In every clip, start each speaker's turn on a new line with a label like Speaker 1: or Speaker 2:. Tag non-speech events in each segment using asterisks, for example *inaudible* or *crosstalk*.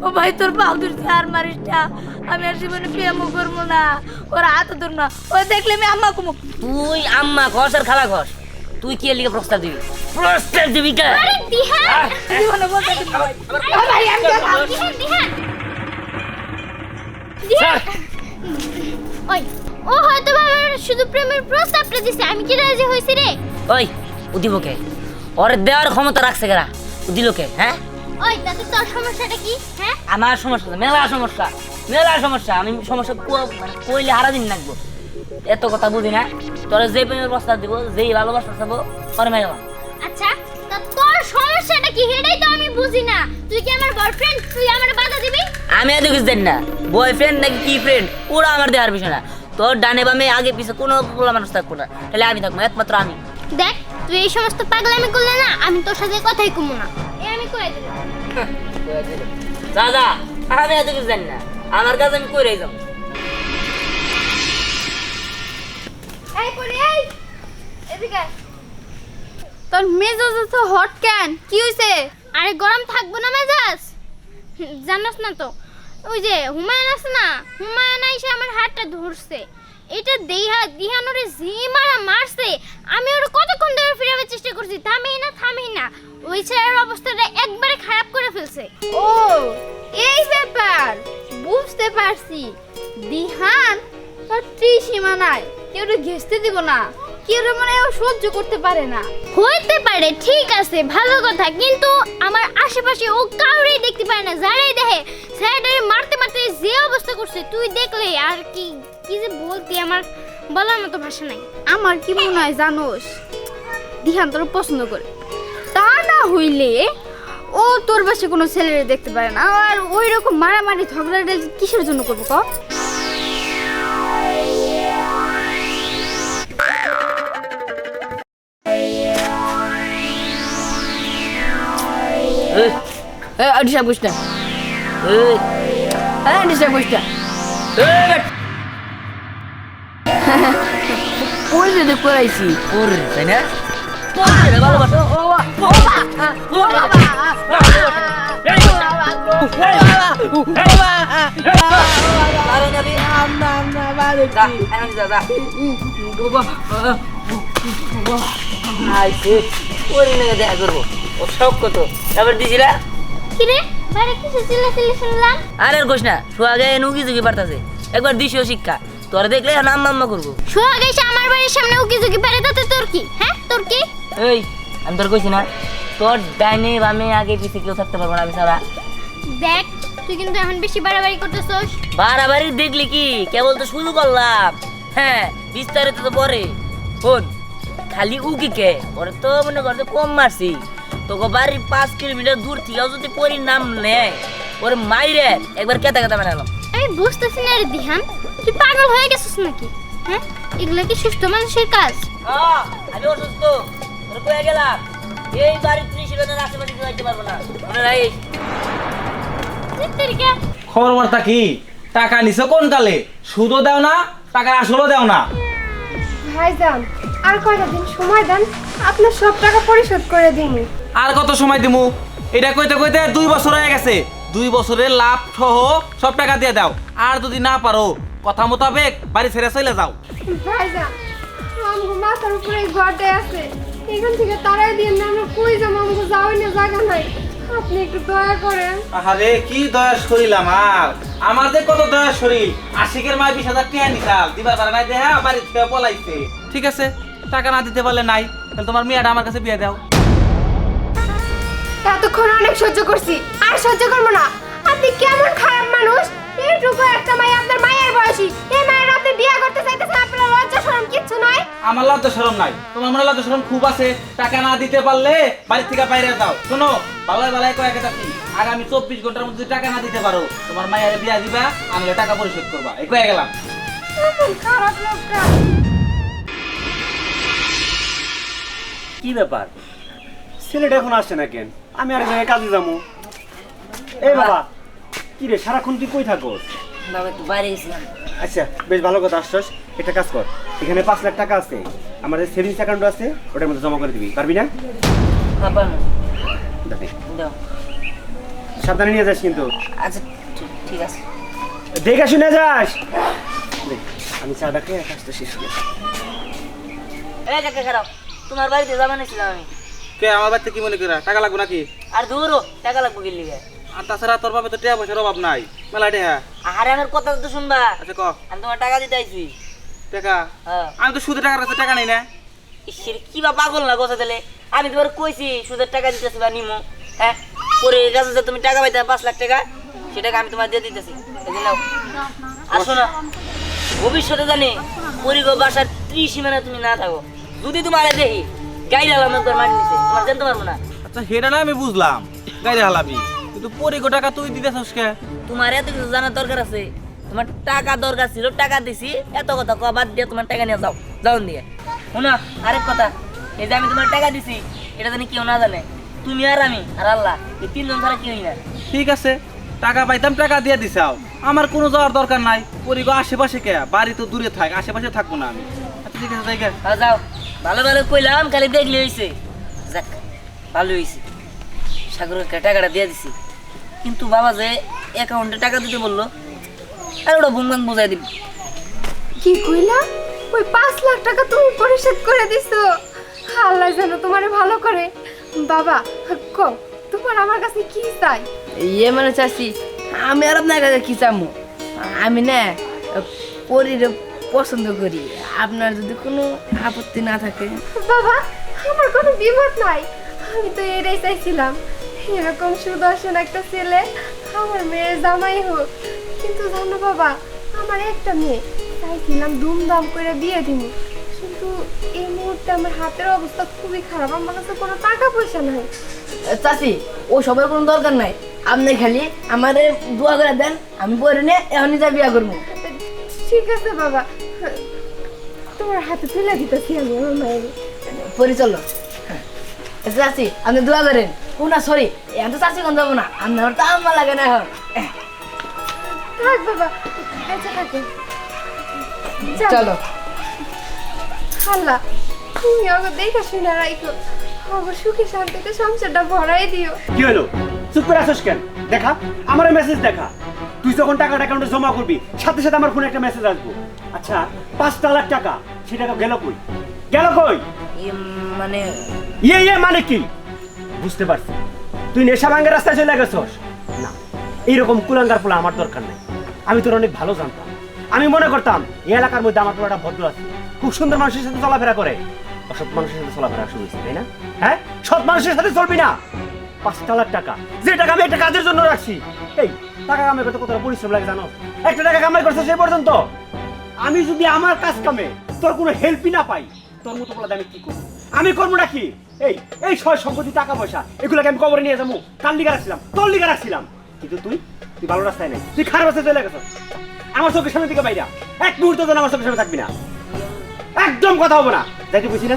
Speaker 1: ও ভাই তোর বাহাদুর আর মারিস আমি আর জীবনে প্রেমও করব না ওর হাত ধর না ও দেখলে আমি আম্মা কুমু
Speaker 2: তুই আম্মা ঘস আর খালা ঘস তুই কি লিগে প্রস্তাব দিবি প্রস্তাব দিবি কে
Speaker 3: আরে দিহান! ওই ও হয়তো বা আমার শুধু প্রেমের প্রস্তাবটা দিছে আমি কি রাজি হইছি রে?
Speaker 2: ওই ও দিব ওর দেওয়ার ক্ষমতা রাখছে কেরা? ও দিল হ্যাঁ?
Speaker 3: ওই তাতে তোর সমস্যাটা কি? হ্যাঁ?
Speaker 2: আমার সমস্যা না, মেলা সমস্যা মেলা সমস্যা। আমি সমস্যা কো- মানে কইলে হারা দিন লাগবো এত কথা বুঝি না। তোরা যে প্রেমের প্রস্তাব দিব যেই ভালোবাসা চাবো তোর মেয়ে
Speaker 3: আচ্ছা তা তোর সমস্যাটা কি সেটাই তো আমি বুঝি না। তুই কি আমার বয়ফ্রেন্ড তুই আমার বাধা দিবি?
Speaker 2: আমি এত কিছু জানি না। বয়ফ্রেন্ড নাকি কি ফ্রেন্ড ওরা আমার দেওয়ার বিষয় না। তোর ডানে বামে আগে পিছে কোনো পোলা মানুষ থাকব না। তাহলে আমি থাকব একমাত্র আমি।
Speaker 3: দেখ তুই এই সমস্ত পাগলামি করলে না আমি তোর সাথে কথাই কমু না। এ আমি কয়ে দিলাম। *laughs*
Speaker 2: দাদা আমি এত কিছু জানি না। আমার কাছে আমি করে যাব।
Speaker 1: এই পরি এই। এদিকে তোর মেজাজ তো হট কেন? কি হইছে?
Speaker 3: আরে গরম থাকব না মেজাজ? জানাস না তো ওই যে হুমায়ুন আছে না হুমায়ুন এসে আমার হাতটা ধরছে। এটা দেহা দিহানোরে জি মারা মারছে। আমি ওর কতক্ষণ ধরে ফিরাবার চেষ্টা করছি থামেই না থামেই না। ওই ছেলের অবস্থাটা একবারে খারাপ করে ফেলছে।
Speaker 1: ও এই ব্যাপার বুঝতে পারছি। দিহান তোর ত্রিসীমা নাই কেউ ঘেসতে দিব না। কেউ মানে ও সহ্য করতে পারে না।
Speaker 3: হইতে পারে ঠিক আছে ভালো কথা কিন্তু আমার আশেপাশে ও কাউরেই দেখতে পারে না যারাই দেখে স্যারেটারে মারতে মারতে যে অবস্থা করছে তুই দেখলে আর কি কি যে বলতি আমার বলার মতো ভাষা নাই।
Speaker 1: আমার কি মনে হয় জানোস? দিহান তোর পছন্দ করে। তা না হইলে ও তোর পাশে কোনো ছেলেরে দেখতে পারে না আর ওই রকম মারামারি ঝগড়াটা কিসের জন্য করব ক
Speaker 2: এই
Speaker 1: আডিসা বুঝটা
Speaker 2: এই,
Speaker 1: হ্যাঁ আডিসা বুঝটা
Speaker 2: এই বেট।
Speaker 1: ওই যে করাইছি
Speaker 2: ওর, তাই না? তোর রে ভালোবাসা। আরে যাবি? যা, এখন যা, যা। আইছে, নাকি দেখা করব। ও শখ কত। এবার দিছিলা?
Speaker 3: কি রে বাইরে কিছু চিল্লা চিল্লি শুনলাম?
Speaker 2: আরে না নুকি ঝুঁকি পারতাছে? একবার শিক্ষা তোর দেখলে নাম মাম্মা করব।
Speaker 3: আমার বাড়ির সামনে উকি ঝুঁকি পেরে তাতে তোর কি? হ্যাঁ? তোর কি?
Speaker 2: এই আমি তোর কইছি না তোর ডাইনে বামে আগে পিছে কেউ থাকতে পারব না আমি সারা
Speaker 3: দেখ তুই কিন্তু এখন বেশি বাড়াবাড়ি করতেছস।
Speaker 2: বাড়াবাড়ি দেখলি কি? কেবল তো শুরু করলাম। হ্যাঁ বিস্তারিত তো পরে। শোন খালি উকি কে? পরে তো মনে করতে কম মারছি। তোকে বাড়ির পাঁচ কিলোমিটার দূর থেকেও যদি পরি নাম নেয় ওরে মাইরে একবার কেতা কেতা বানালাম
Speaker 3: আমি বুঝতেছি না রে দিহান তুই পাগল হয়ে গেছিস নাকি? হ্যাঁ? এগুলো কি সুস্থ মানুষের কাজ?
Speaker 2: আহ, আমি অসুস্থ। তোর কয়ে গেলাম এই বাড়ির ত্রিশ আশেপাশে যাইতে পারব না। মনে রাখিস।
Speaker 4: খবর বার্তা কি? টাকা নিছো কোন কালে? সুদও দাও না টাকার আসলও দাও না।
Speaker 5: ভাইজান আর কয়টা দিন সময় দেন আপনার সব টাকা পরিশোধ করে দিন।
Speaker 4: আর কত সময় দিমু? এটা কইতে কইতে দুই বছর হয়ে গেছে। দুই বছরের লাভ সহ সব টাকা দিয়ে দাও। আর যদি না পারো কথা মোতাবেক বাড়ি ছেড়ে চলে যাও।
Speaker 5: ভাইজান আমগো মাথার উপরে ঘরটা আছে। এখান থেকে তারাই দিন না আমরা কই যাব? আমগো যাওয়াই না জায়গা নাই। আপনি একটু দয়া করেন।
Speaker 4: আরে কি দয়া শরীর আমার? আমার যে কত দয়া শরীর। আশিকের মায় বিশ হাজার টাকা নিতাল দিবার পারে নাই দেহা বাড়ি থেকে পলাইছে। ঠিক আছে টাকা না দিতে পারলে নাই। তাহলে তোমার মেয়েটা আমার কাছে বিয়ে দাও।
Speaker 5: এতক্ষণ অনেক সহ্য করছি। আর সহ্য করব না। আপনি কেমন খারাপ মানুষ? এইটুকু একটা মাই আপনার মায়ের বয়সী। এই মায়ের আপনি বিয়ে করতে চাইতেছেন আপনার লজ্জা শরম কিচ্ছু নয়
Speaker 4: আমার লজ্জা শরম নাই। তোমার মনে লজ্জা শরম খুব আছে। টাকা না দিতে পারলে বাড়ি থেকে বাইরে দাও। শোনো কয়েক থাকি আগামী চব্বিশ ঘণ্টার মধ্যে টাকা না দিতে পারো তোমার মায়ের বিয়া দিবা আনলে টাকা পরিশোধ করবা। এই কয়ে গেলাম।
Speaker 5: খারাপ লোকটা।
Speaker 6: কি ব্যাপার? ছেলেটা এখন আসছে না কেন? আমি আর জায়গায় কাজে যাব। এই বাবা কি রে সারাক্ষণ তুই কই থাকো
Speaker 2: বাবা একটু বাইরে গেছিলাম।
Speaker 6: আচ্ছা বেশ ভালো কথা আসছস। একটা কাজ কর এখানে পাঁচ লাখ টাকা আছে। আমাদের সেভিংস অ্যাকাউন্ট আছে ওটার মধ্যে জমা করে দিবি পারবি না?
Speaker 2: দাও।
Speaker 6: সাবধানে নিয়ে যাস কিন্তু।
Speaker 2: আচ্ছা ঠিক- আছে।
Speaker 6: দেখে শুনে যাস। আমি চাটা খেয়ে কাজটা শেষ করি।
Speaker 2: তোমার বাড়িতে যাবে নাছিলাম আমি।
Speaker 4: কে আমার বাড়িতে কি মনে করা টাকা লাগবে নাকি?
Speaker 2: আর দূরও টাকা লাগবে গেলি
Speaker 4: আর তাছাড়া তোর বাপে তো টাকা পয়সার অভাব নাই। মেলা টেহা
Speaker 2: আরে আমার কথা তো শুনবা।
Speaker 4: আচ্ছা ক।
Speaker 2: আমি তোমার টাকা দিতে আইছি।
Speaker 4: টাকা?
Speaker 2: হ্যাঁ।
Speaker 4: আমি তো সুদের টাকার কাছে টাকা নেই না।
Speaker 2: ইসের কি বা পাগল না গোছা দিলে আমি তোমার কইছি সুদের টাকা দিতেছি বা নিমো হ্যাঁ? পরে কাছে যে তুমি টাকা পাইতে পাঁচ লাখ টাকা সেটাকে আমি তোমার দিয়ে দিতেছি। এই নাও। আসো না ভবিষ্যতে জানি পরিগো বাসার ত্রিসীমানা তুমি না থাকো। যদি তোমার দেখি গাইড তোমার জানতে পারব না।
Speaker 4: আচ্ছা হেটা না আমি বুঝলাম। হালাবি। কিন্তু পরিগো টাকা তুই কে?
Speaker 2: তোমার এত কিছু জানার দরকার আছে। তোমার টাকা দরকার ছিল টাকা দিছি। এত কথা কয়া বাদ দিয়ে তোমার টাকা নিয়ে যাও। যাও দিয়ে। শোনো আরেক কথা। এই যে আমি তোমার টাকা দিছি এটা জানি কেউ না জানে। তুমি আর আমি আর আল্লাহ এই তিনজন ছাড়া কেউই না
Speaker 4: ঠিক আছে। টাকা পাইতাম টাকা দিয়ে দিছাও। আমার কোনো যাওয়ার দরকার নাই। পরিগো আশেপাশে কে? বাড়ি তো দূরে থাক আশেপাশে থাকব না আমি। আচ্ছা ঠিক আছে
Speaker 2: যাও। ভালো ভালো কইলাম খালি দেখলে হয়েছে যাক ভালো হয়েছে সাগরকে টাকাটা দিয়ে দিছি। কিন্তু বাবা যে অ্যাকাউন্টে টাকা দিতে বলল আর ওটা বুমবাং বোঝাই দিবি
Speaker 5: কি কইলা? ওই পাঁচ লাখ টাকা তুমি পরিশোধ করে দিছো। আল্লাহ যেন তোমারে ভালো করে। বাবা কও তোমার আমার কাছে কি চাই?
Speaker 7: ইয়ে মানে চাষি আমি আর আপনার কাছে কি চামু? আমি না পরীর পছন্দ করি। আপনার যদি কোনো আপত্তি না থাকে।
Speaker 5: বাবা আমার কোনো বিপদ নাই। আমি তো এটাই চাইছিলাম এরকম সুদর্শন একটা ছেলে আমার মেয়ের জামাই হোক। কিন্তু জানো বাবা আমার একটা মেয়ে চাইছিলাম ধুমধাম করে বিয়ে দিব কিন্তু এই মুহূর্তে আমার হাতের অবস্থা খুবই খারাপ আমার কাছে কোনো টাকা পয়সা নাই
Speaker 7: চাষি ও সবার কোনো দরকার নাই। আপনি খালি আমারে দোয়া করে দেন আমি পরে নিয়ে এখনই যা বিয়া করব।
Speaker 5: ঠিক আছে বাবা তোমার হাতে তুলে দিতেছি আমি আমার মায়ের।
Speaker 7: পরে চলো। চাষি আপনি দোয়া করেন। ও না সরি এখন তো চাষি কোন যাব না। আপনার তো আমার লাগে না এখন।
Speaker 5: থাক বাবা বেঁচে থাকে। চলো
Speaker 7: চলো।
Speaker 5: আল্লাহ তুমি আমাকে দেখে শুনে রাখো আমার সুখে শান্তিতে সংসারটা ভরাই দিও।
Speaker 6: কি হলো? চুপ করে আসিস কেন? দেখা আমার মেসেজ দেখা। তুই যখন টাকাটা অ্যাকাউন্টে জমা করবি সাথে সাথে আমার ফোনে একটা মেসেজ আসব। আচ্ছা পাঁচটা লাখ টাকা। সেটা গেল কই? গেল কই?
Speaker 2: ইয়ে মানে
Speaker 6: ইয়ে ইয়ে মানে কি? বুঝতে পারছি। তুই নেশা ভাঙ্গের রাস্তায় চলে গেছস? না এইরকম কুলাঙ্গার পোলা আমার দরকার নেই। আমি তোর অনেক ভালো জানতাম। আমি মনে করতাম এই এলাকার মধ্যে আমার পোলাটা ভদ্র আছে। খুব সুন্দর মানুষের সাথে চলাফেরা করে। অসৎ মানুষের সাথে চলাফেরা শুরু হয়েছে তাই না? হ্যাঁ? সৎ মানুষের সাথে চলবি না। পাঁচটা লাখ টাকা। যে টাকা আমি একটা কাজের জন্য রাখছি। এই টাকা কামাই করতে কতটা পরিশ্রম লাগে জানো? একটা টাকা কামাই করছে সে পর্যন্ত। আমি যদি আমার কাজ কামে তোর কোনো হেল্পই না পাই। তোর মতো বলে আমি কি করব? আমি করব নাকি এই এই সয় সম্পত্তি, টাকা পয়সা, এগুলোকে আমি কবরে নিয়ে যাব। কার লিগা রাখছিলাম, তোর লিগা রাখছিলাম। কিন্তু তুই তুই ভালো রাস্তায় নেই। তুই খারাপ রাস্তায় চলে গেছ। আমার চোখের সামনে দিকে বাইরা। এক মুহূর্ত যেন আমার চোখের সামনে থাকবি না। একদম কথা হব না। যাইতে বুঝি না?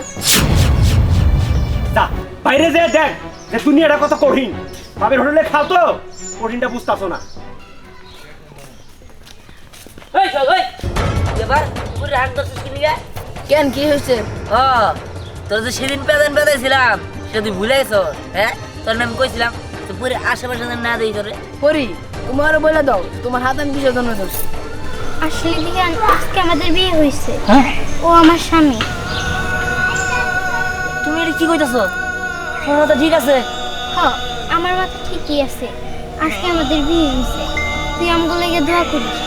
Speaker 6: যা, বাইরে যে দেখ যে দুনিয়াটা কত কঠিন। বাবের হোটেলে খাও তো। কঠিনটা বুঝতেছো না।
Speaker 2: ওই চল ওই এবার পুরো হাত ধরছিস
Speaker 7: কেন কি হয়েছে?
Speaker 2: ও তোর যে সেদিন পেদান পেদাইছিলাম সেটা তুই ভুলে গেছ হ্যাঁ? তোর নাম কইছিলাম তো পুরো আশেপাশে যেন না দেই তোরে।
Speaker 7: পরি? তোমার বলে দাও তোমার হাত আমি কিসের জন্য ধরছি
Speaker 3: আসলে দিহান আজকে আমাদের বিয়ে হয়েছে। ও আমার স্বামী।
Speaker 2: তুমি এটা কি কইতাছ? তোমার তো ঠিক আছে?
Speaker 3: হ আমার মাথা ঠিকই আছে। আজকে আমাদের বিয়ে হয়েছে। তুই আমগুলো লেগে দোয়া করিস।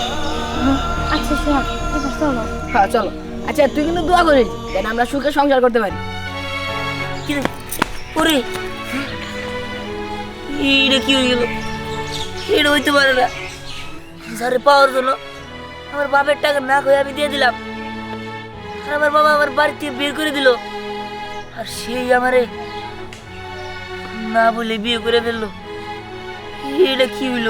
Speaker 3: হুম, আচ্ছা শোন এবার চলো।
Speaker 7: হ্যাঁ চলো। আচ্ছা তুই কিন্তু দোয়া করিস, যেন আমরা সুখে সংসার করতে পারি।
Speaker 2: ওরে। এইটা কি হয়ে গেল? এটা হইতে পারে না। যারে পাওয়ার জন্য আমার বাপের টাকা না কয়ে আমি দিয়ে দিলাম। আর আমার বাবা আমার বাড়ি থেকে বের করে দিল। আর সেই আমারে না বলে বিয়ে করে ফেলল। এটা কি হইল?